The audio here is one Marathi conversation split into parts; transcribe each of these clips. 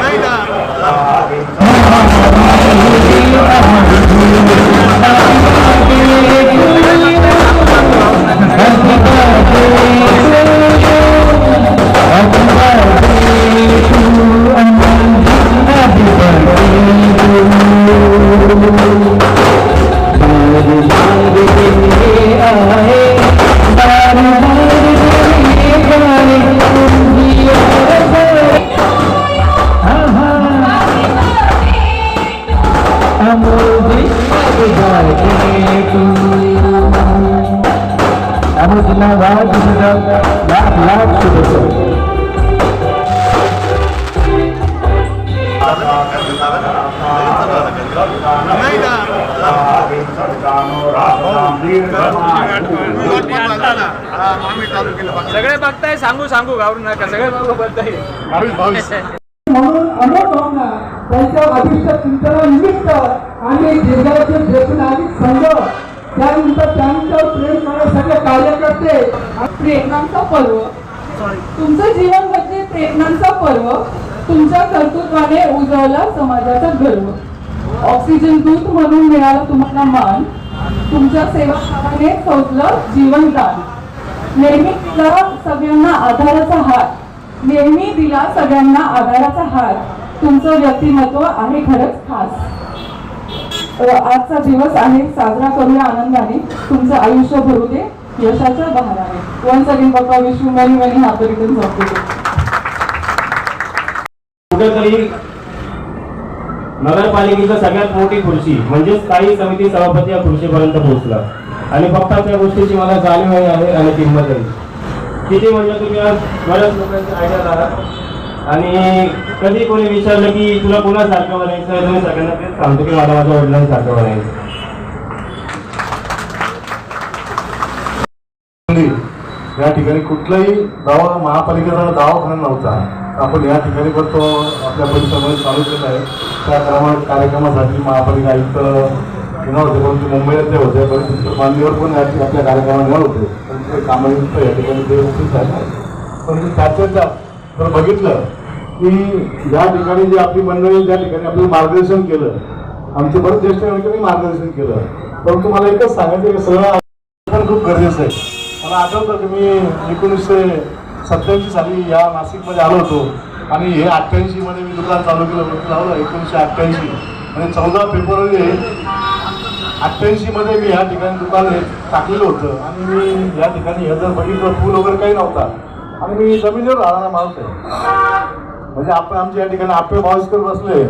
नाही ना तिला वाढ लाख लाख शुभेच्छा. सगळे बघताय सांगू सांगू घाबरू नका सगळे बघू बघताय. म्हणून अनेक भावना त्यांच्या अभिष्ट चिंतनानिमित्त आणि जिल्ह्याचे संघ. कार्यकर्ते प्रेरणांचा पर्व. तुमचं जीवन म्हणजे प्रेरणांचा पर्व. तुमच्या कर्तृत्वाने उजळला समाजाचा गर्व. ऑक्सिजन दूत म्हणून मिळालं तुम्हाला मान. तुमच्या सेवाभावाने सोडलं जीवनदान नेहमी दिला सगळ्यांना आधाराचा हात नेहमी दिला सगळ्यांना आधाराचा हात तुमचं व्यक्तिमत्व आहे खरंच खास. आजचा दिवस आहे साजरा करूया आनंदाने. तुमचं आयुष्य भरू दे. यशाच्या आहे. Once again Bappa wish you many many happy returns of कुठेतरी नगरपालिकेची सगळ्यात मोठी खुर्ची म्हणजे स्थायी समिती सभापती या खुर्चीपर्यंत पोहोचला. आणि फक्त त्या गोष्टीची मला जाणीव आहे आणि किंमत आहे. किती म्हणजे तुम्ही आज बऱ्याच लोकांच्या आयडिया आहात आणि कधी कोणी विचारलं की तुला कोणासारखं बनायचं आहे तुम्ही सगळ्यांना तेच सांगतो की मला माझ्या वडिलांसारखं बनायचं मध्ये या ठिकाणी कुठलाही दवा महापालिकेचा दवाखाना नव्हता. आपण या ठिकाणी पण तो आपल्या परिसरामध्ये चालू केला आहे. त्या क्रमा कार्यक्रमासाठी महापालिका आयुक्त येणार होते परंतु मुंबईला ते होते परंतु मान्यवर पण या आपल्या कार्यक्रमात येणार होते. परंतु ते कामानिमित्त या ठिकाणी ते उपस्थित झाले परंतु त्याच्या जर बघितलं की या ठिकाणी जी आपली मंडळी ज्या ठिकाणी आपलं मार्गदर्शन केलं आमचे बरेच ज्येष्ठ नागरिकांनी मार्गदर्शन केलं. परंतु मला एकच सांगायचं की सगळं पण खूप गरजेचं आहे. मला आठवतं की मी एकोणीसशे सत्याऐंशी साली या नाशिकमध्ये आलो होतो. आणि हे अठ्ठ्याऐंशीमध्ये मी दुकान चालू केलं. होतं लावलं एकोणीसशे अठ्ठ्याऐंशी. म्हणजे चौदा फेब्रुवारी अठ्ठ्याऐंशीमध्ये मी या ठिकाणी दुकान हे टाकलेलं होतं. आणि मी या ठिकाणी हे जर बघितलं फूल वगैरे काही नव्हता. आणि मी जमिनीवर राहणारा माणूस आहे. म्हणजे आपण आमच्या या ठिकाणी आपले भाविस्कर बसले.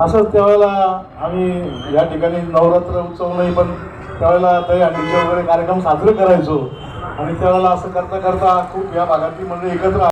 असंच त्यावेळेला आम्ही या ठिकाणी नवरात्र उत्सव नाही पण त्यावेळेला दहीहंडीचे वगैरे कार्यक्रम साजरे करायचो. आणि त्यावेळेला असं करता करता खूप या भागातली मंडळी एकत्र